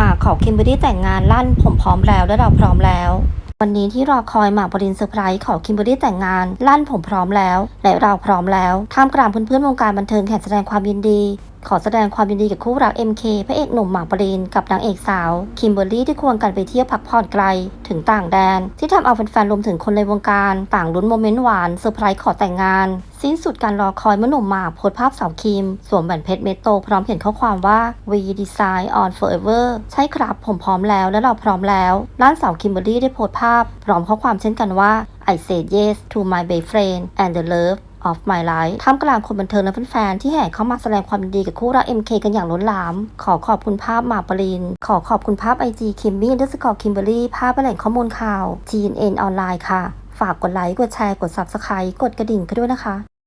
มาขอคิมเบอรรี่แต่งงานลั่นผมพร้อมแล้วและเราพร้อมแล้ว วันนี้ที่รอคอยหมากปรินเซอร์ไพรส์ขอคิมเบอรรี่แต่งงานลั่นผมพร้อมแล้ว และเราพร้อมแล้วท่ามกลางเพื่อนๆวงการบันเทิงแห่แสดงความยินดี ขอแสดงความยินดีกับคู่รัก MK พระเอกหนุ่มหมากปรินกับนางเอกสาว คิมเบอร์รี่ที่ควงกันไปเที่ยวพักผ่อนไกล ถึงต่างแดน ที่ทำเอาแฟนๆรวมถึงคนในวงการ ต่างลุ้นโมเมนต์หวานเซอร์ไพรส์ขอแต่งงาน สิ้นสุดการรอคอยเมื่อหนุ่มหมากโพสภาพสาวคิม สวมแหวนเพชรเม็ดโตพร้อมเขียนข้อความว่า we design on forever ใช่ครับ ผมพร้อมแล้วและเราพร้อมแล้วด้านสาวคิมเบอร์รี่ได้โพสภาพพร้อมข้อความเช่นกันว่า I said yes to my best friend and the love of my life ท่ามกลางคนบันเทิงและแฟนๆที่แห่เข้ามาแสดงความดีกับคู่รัก MK กันอย่างล้นหลาม ขอขอบคุณภาพหมากปริน ขอขอบคุณภาพ IG คิมมี่ดัสกอร์คิมเบอรี่ภาพแหล่งข้อมูลข่าว TNN ออนไลน์ค่ะ ฝากกดไลค์ กดแชร์ กด Subscribe กดกระดิ่งกันด้วยนะคะ